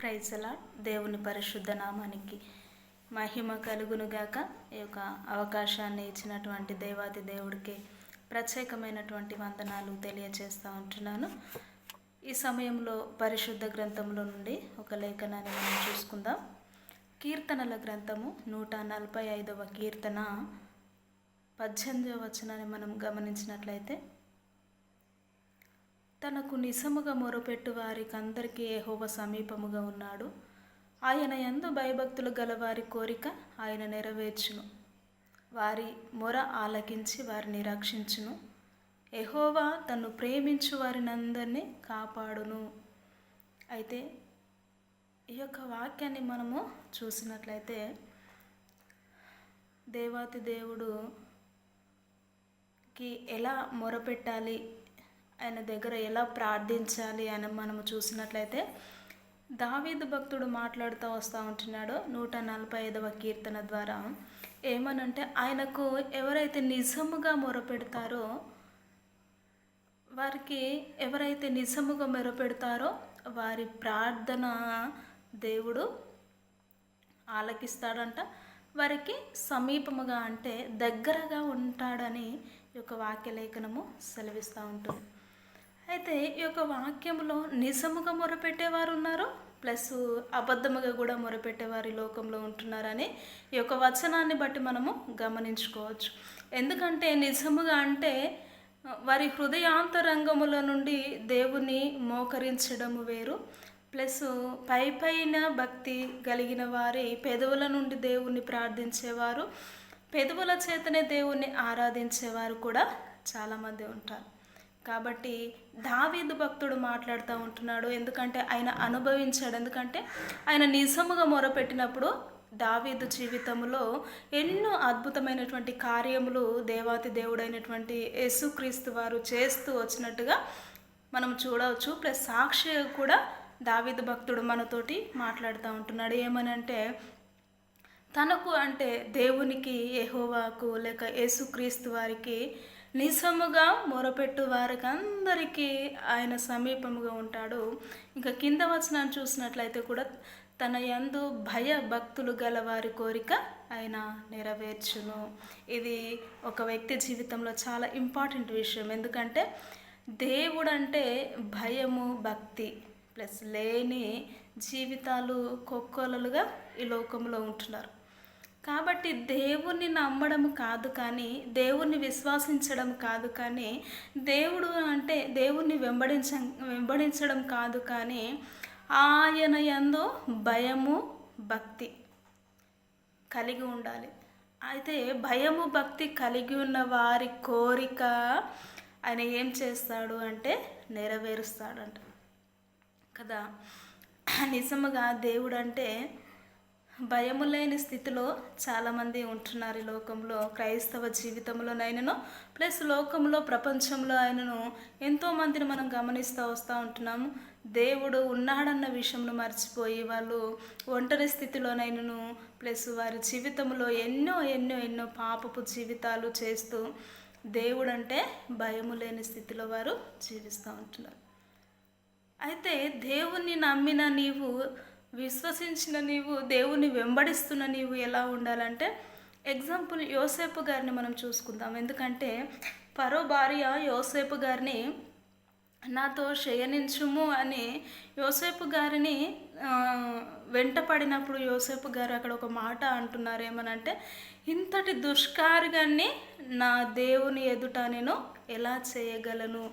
ప్రైజలా దేవుని పరిశుద్ధ నామానికి మహిమ కలుగునుగాక. ఈ యొక్క అవకాశాన్ని ఇచ్చినటువంటి దేవాది దేవుడికి ప్రత్యేకమైనటువంటి వందనాలు తెలియజేస్తూ ఉంటున్నాను. ఈ సమయంలో పరిశుద్ధ గ్రంథంలో నుండి ఒక లేఖనాన్ని మనం చూసుకుందాం. కీర్తనల గ్రంథము నూట నలభై ఐదవ కీర్తన పద్దెనిమిదవ వచనాన్ని మనం గమనించినట్లయితే తనకు నిజముగా మొరపెట్టు వారికి అందరికీ ఏహోవ సమీపముగా ఉన్నాడు. ఆయన ఎందు భయభక్తులు గల వారి కోరిక ఆయన నెరవేర్చును. వారి మొర ఆలకించి వారిని రక్షించును. ఎహోవా తను ప్రేమించు వారినందరినీ కాపాడును. అయితే ఈ యొక్క వాక్యాన్ని మనము చూసినట్లయితే దేవాతి దేవుడుకి ఎలా మొరపెట్టాలి? ఆయన దగ్గర ఎలా ప్రార్థించాలి అని మనము చూసినట్లయితే దావీదు భక్తుడు మాట్లాడుతూ వస్తూ ఉంటున్నాడో నూట నలభై ఐదవ కీర్తన ద్వారా. ఏమనంటే ఆయనకు ఎవరైతే నిజముగా మొరపెడతారో వారికి ఎవరైతే నిజముగా మొరపెడతారో వారి ప్రార్థన దేవుడు ఆలకిస్తాడంట. వారికి సమీపముగా అంటే దగ్గరగా ఉంటాడని ఈ యొక్క వాక్యలేఖనము సెలవిస్తూ ఉంటుంది. అయితే ఈ యొక్క వాక్యంలో నిజముగా మొరపెట్టేవారు ఉన్నారు ప్లస్ అబద్ధముగా కూడా మొరపెట్టేవారు ఈ లోకంలో ఉంటున్నారని ఈ యొక్క వచనాన్ని బట్టి మనము గమనించుకోవచ్చు. ఎందుకంటే నిజముగా అంటే వారి హృదయాంతరంగముల నుండి దేవుని మోకరించడము వేరు. ప్లస్ పై పైన భక్తి కలిగిన వారి పెదవుల నుండి దేవుణ్ణి ప్రార్థించేవారు. పెదవుల చేతనే దేవుణ్ణి ఆరాధించేవారు కూడా చాలామంది ఉంటారు. కాబట్టి దావీదు భక్తుడు మాట్లాడుతూ ఉంటున్నాడు. ఎందుకంటే ఆయన అనుభవించాడు. ఎందుకంటే ఆయన నిజముగా మొరపెట్టినప్పుడు దావీదు జీవితంలో ఎన్నో అద్భుతమైనటువంటి కార్యములు దేవాతి దేవుడైనటువంటి యేసుక్రీస్తు వారు చేస్తూ వచ్చినట్టుగా మనం చూడవచ్చు. ప్లస్ సాక్షి కూడా దావీదు భక్తుడు మనతోటి మాట్లాడుతూ ఉంటున్నాడు. ఏమనంటే తనకు అంటే దేవునికి ఎహోవాకు లేక యేసుక్రీస్తు వారికి నిజముగా మొరపెట్టు వారికందరికీ ఆయన సమీపముగా ఉంటాడు. ఇంకా కింద వచనాన్ని చూసినట్లయితే కూడా తన యందు భయ భక్తులు గల వారి కోరిక ఆయన నెరవేర్చును. ఇది ఒక వ్యక్తి జీవితంలో చాలా ఇంపార్టెంట్ విషయం. ఎందుకంటే దేవుడు అంటే భయము భక్తి ప్లస్ లేని జీవితాలు కొక్కోలలుగా ఈ లోకంలో ఉంటున్నారు. కాబట్టి దేవుణ్ణి నమ్మడం కాదు కానీ దేవుణ్ణి విశ్వాసించడం కాదు కానీ దేవుడు అంటే దేవుణ్ణి వెంబడించ వెంబడించడం కాదు కానీ ఆయన ఎందో భయము భక్తి కలిగి ఉండాలి. అయితే భయము భక్తి కలిగి ఉన్న వారి కోరిక ఆయన ఏం చేస్తాడు అంటే నెరవేరుస్తాడంట. కదా? నిజముగా దేవుడు అంటే భయము లేని స్థితిలో చాలామంది ఉంటున్నారు ఈ లోకంలో క్రైస్తవ జీవితంలోనైనను ప్లస్ లోకంలో ప్రపంచంలో ఆయనను ఎంతోమందిని మనం గమనిస్తూ వస్తూ ఉంటున్నాము. దేవుడు ఉన్నాడన్న విషయంను మర్చిపోయి వాళ్ళు ఒంటరి స్థితిలోనైనను ప్లస్ వారి జీవితంలో ఎన్నో ఎన్నో ఎన్నో పాపపు జీవితాలు చేస్తూ దేవుడు అంటే భయము లేని స్థితిలో వారు జీవిస్తూ ఉంటున్నారు. అయితే దేవుణ్ణి నమ్మిన నీవు విశ్వసించిన నీవు దేవుని వెంబడిస్తున్న నీవు ఎలా ఉండాలంటే ఎగ్జాంపుల్ యోసేపు గారిని మనం చూసుకుందాం. ఎందుకంటే పరో భార్య యోసేపు గారిని నాతో శయనించుము అని యోసేపు గారిని వెంట పడినప్పుడు యోసేపు గారు అక్కడ ఒక మాట అంటున్నారు ఏమనంటే ఇంతటి దుష్కార్యాన్ని నా దేవుని ఎదుట నేను ఎలా చేయగలను?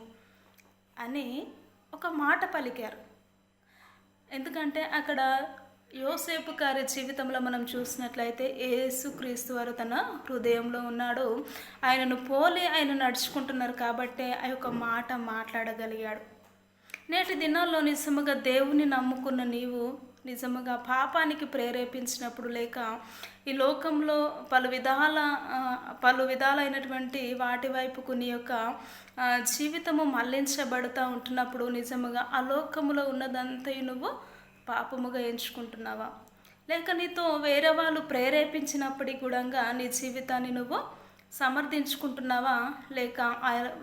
అని ఒక మాట పలికారు. ఎందుకంటే అక్కడ యోసేపు గారి జీవితంలో మనం చూసినట్లయితే ఏసుక్రీస్తు వారు తన హృదయంలో ఉన్నాడు. ఆయనను పోలి ఆయన నడుచుకుంటున్నారు కాబట్టి ఆ యొక్క మాట మాట్లాడగలిగాడు. నేటి దినాల్లో నిజముగా దేవుని నమ్ముకున్న నీవు నిజముగా పాపానికి ప్రేరేపించినప్పుడు లేక ఈ లోకంలో పలు విధాల పలు విధాలైనటువంటి వాటి వైపుకు నీ యొక్క జీవితము మళ్ళించబడుతూ ఉంటున్నప్పుడు నిజముగా ఆ లోకములో ఉన్నదంతా నువ్వు పాపముగా ఎంచుకుంటున్నావా? లేక నీతో వేరే వాళ్ళు ప్రేరేపించినప్పటికీ కూడా నీ జీవితాన్ని నువ్వు సమర్థించుకుంటున్నావా? లేక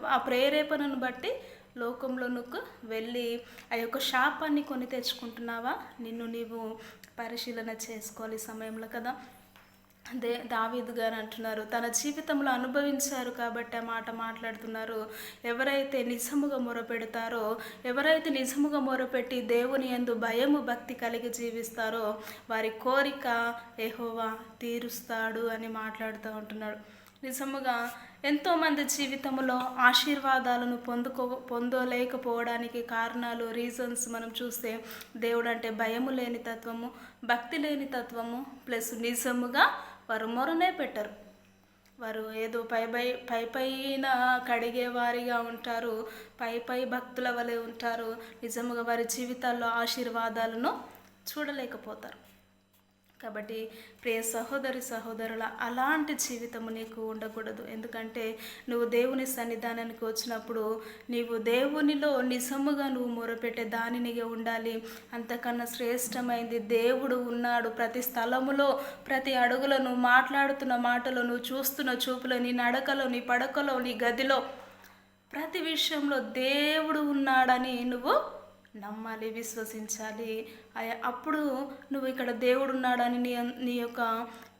ఆ ప్రేరేపణను బట్టి లోకంలో నువ్వు వెళ్ళి ఆ యొక్క శాపాన్ని కొని తెచ్చుకుంటున్నావా? నిన్ను నీవు పరిశీలన చేసుకోవాలి సమయంలో కదా. దే దావీద్ గారు అంటున్నారు తన జీవితంలో అనుభవించారు కాబట్టి ఆ మాట మాట్లాడుతున్నారు. ఎవరైతే నిజముగా మొరపెడతారో ఎవరైతే నిజముగా మొరపెట్టి దేవుని ఎందు భయము భక్తి కలిగి జీవిస్తారో వారి కోరిక ఎహోవా తీరుస్తాడు అని మాట్లాడుతూ ఉంటున్నాడు. నిజముగా ఎంతోమంది జీవితంలో ఆశీర్వాదాలను పొందుకో పొందలేకపోవడానికి కారణాలు రీజన్స్ మనం చూస్తే దేవుడు అంటే భయము లేని తత్వము భక్తి లేని తత్వము ప్లస్ నిజముగా వారు మొరనే పెట్టరు. వారు ఏదో పై పై పై పైన కడిగే వారిగా ఉంటారు పై పై భక్తుల వలె ఉంటారు. నిజముగా వారి జీవితాల్లో ఆశీర్వాదాలను చూడలేకపోతారు. కాబట్టి ప్రియ సహోదరి సహోదరుల అలాంటి జీవితము నీకు ఉండకూడదు. ఎందుకంటే నువ్వు దేవుని సన్నిధానానికి వచ్చినప్పుడు నీవు దేవునిలో నిజముగా నువ్వు మొరపెట్టే దానినిగా ఉండాలి. అంతకన్నా శ్రేష్టమైంది దేవుడు ఉన్నాడు. ప్రతి స్థలములో ప్రతి అడుగులో నువ్వు మాట్లాడుతున్న మాటలో నువ్వు చూస్తున్న చూపులో నీ నడకలో నీ పడకలో నీ గదిలో ప్రతి విషయంలో దేవుడు ఉన్నాడని నువ్వు నమ్మాలి విశ్వసించాలి. అప్పుడు నువ్వు ఇక్కడ దేవుడు ఉన్నాడని నీ నీ యొక్క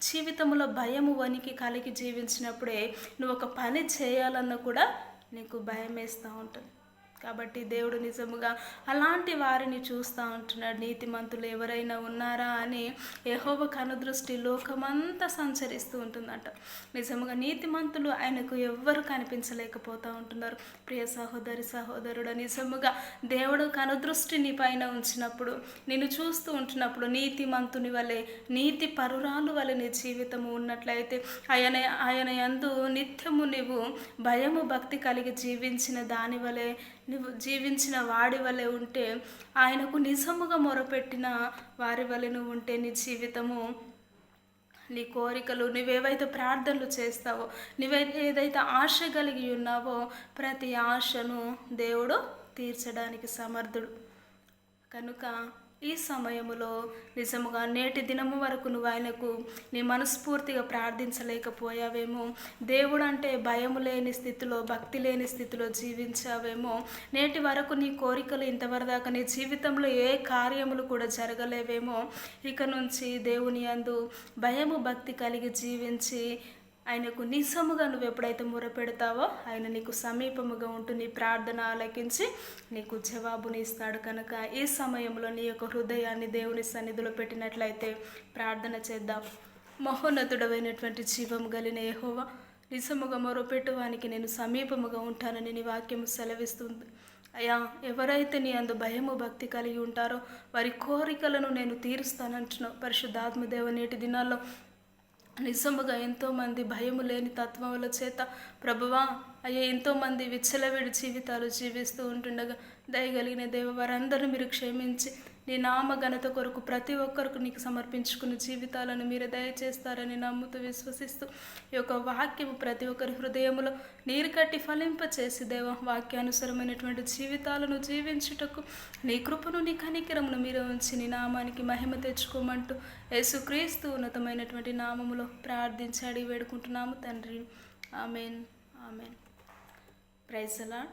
జీవితంలో భయము వనికి కలిగి జీవించినప్పుడే నువ్వు ఒక పని చేయాలన్న కూడా నీకు భయం వేస్తూ ఉంటుంది. కాబట్టి దేవుడు నిజముగా అలాంటి వారిని చూస్తూ ఉంటున్నాడు. నీతిమంతులు ఎవరైనా ఉన్నారా అని యహోవ కనుదృష్టి లోకమంతా సంచరిస్తూ ఉంటుందంట. నిజముగా నీతిమంతులు ఆయనకు ఎవ్వరు కనిపించలేకపోతూ ఉంటున్నారు. ప్రియ సహోదరి సహోదరుడు నిజముగా దేవుడు కనుదృష్టి నీ పైన ఉంచినప్పుడు నేను చూస్తూ ఉంటున్నప్పుడు నీతిమంతుని వలె నీతి పరురాలు వలె నీ జీవితము ఉన్నట్లయితే ఆయన ఆయన యందు నిత్యము నీవు భయము భక్తి కలిగి జీవించిన దాని వలె నువ్వు జీవించిన వాడి వలె ఉంటే ఆయనకు నిజముగా మొరపెట్టిన వారి వలె నువ్వు ఉంటే నీ జీవితము నీ కోరికలు నువ్వేవైతే ప్రార్థనలు చేస్తావో నువ్వైతే ఏదైతే ఆశ కలిగి ఉన్నావో ప్రతి ఆశను దేవుడు తీర్చడానికి సమర్థుడు. కనుక ఈ సమయములో నిజముగా నేటి దినము వరకు నువ్వు ఆయనకు నీ మనస్ఫూర్తిగా ప్రార్థించలేకపోయావేమో. దేవుడు అంటే భయము లేని స్థితిలో భక్తి లేని స్థితిలో జీవించావేమో. నేటి వరకు నీ కోరికలు ఇంతవరదాకా నీ జీవితంలో ఏ కార్యములు కూడా జరగలేవేమో. ఇక నుంచి దేవుని అందు భయము భక్తి కలిగి జీవించి ఆయనకు నిజముగా నువ్వు ఎప్పుడైతే మొరపెడతావో ఆయన నీకు సమీపముగా ఉంటూ నీ ప్రార్థన ఆలకించి నీకు జవాబుని ఇస్తాడు కనుక ఈ సమయంలో నీ యొక్క హృదయాన్ని దేవుని సన్నిధిలో పెట్టినట్లయితే ప్రార్థన చేద్దాం. మహోన్నతుడమైనటువంటి జీవం కలిగిన యెహోవా నిజముగా మొరపెట్టువానికి నేను సమీపముగా ఉంటానని నీ వాక్యము సెలవిస్తుంది. అయ్యా ఎవరైతే నీ అందు భయము భక్తి కలిగి ఉంటారో వారి కోరికలను నేను తీరుస్తానంటున్నావు. పరిశుద్ధాత్మదేవ నేటి దినాల్లో నిజముగా ఎంతోమంది భయము లేని తత్వముల చేత ప్రభువా అయ్యా ఎంతోమంది విచ్చలవిడి జీవితాలు జీవిస్తూ ఉంటుండగా దయగలిగిన దేవ వారందరూ మీరు క్షమించి నీ నామ ఘనత కొరకు ప్రతి ఒక్కరికి నీకు సమర్పించుకున్న జీవితాలను మీరు దయచేస్తారని నమ్ముతూ విశ్వసిస్తూ ఈ యొక్క వాక్యము ప్రతి ఒక్కరి హృదయములో నీరు కట్టి ఫలింపచేసి దేవ వాక్యానుసరమైనటువంటి జీవితాలను జీవించుటకు నీ కృపను నీ కనికరమును మీరు ఉంచి నీ నామానికి మహిమ తెచ్చుకోమంటూ యేసుక్రీస్తు ఉన్నతమైనటువంటి నామములో ప్రార్థించాడి వేడుకుంటున్నాము తండ్రి. ఆమెన్. ఆమెన్. ప్రైజ్ అలాడ్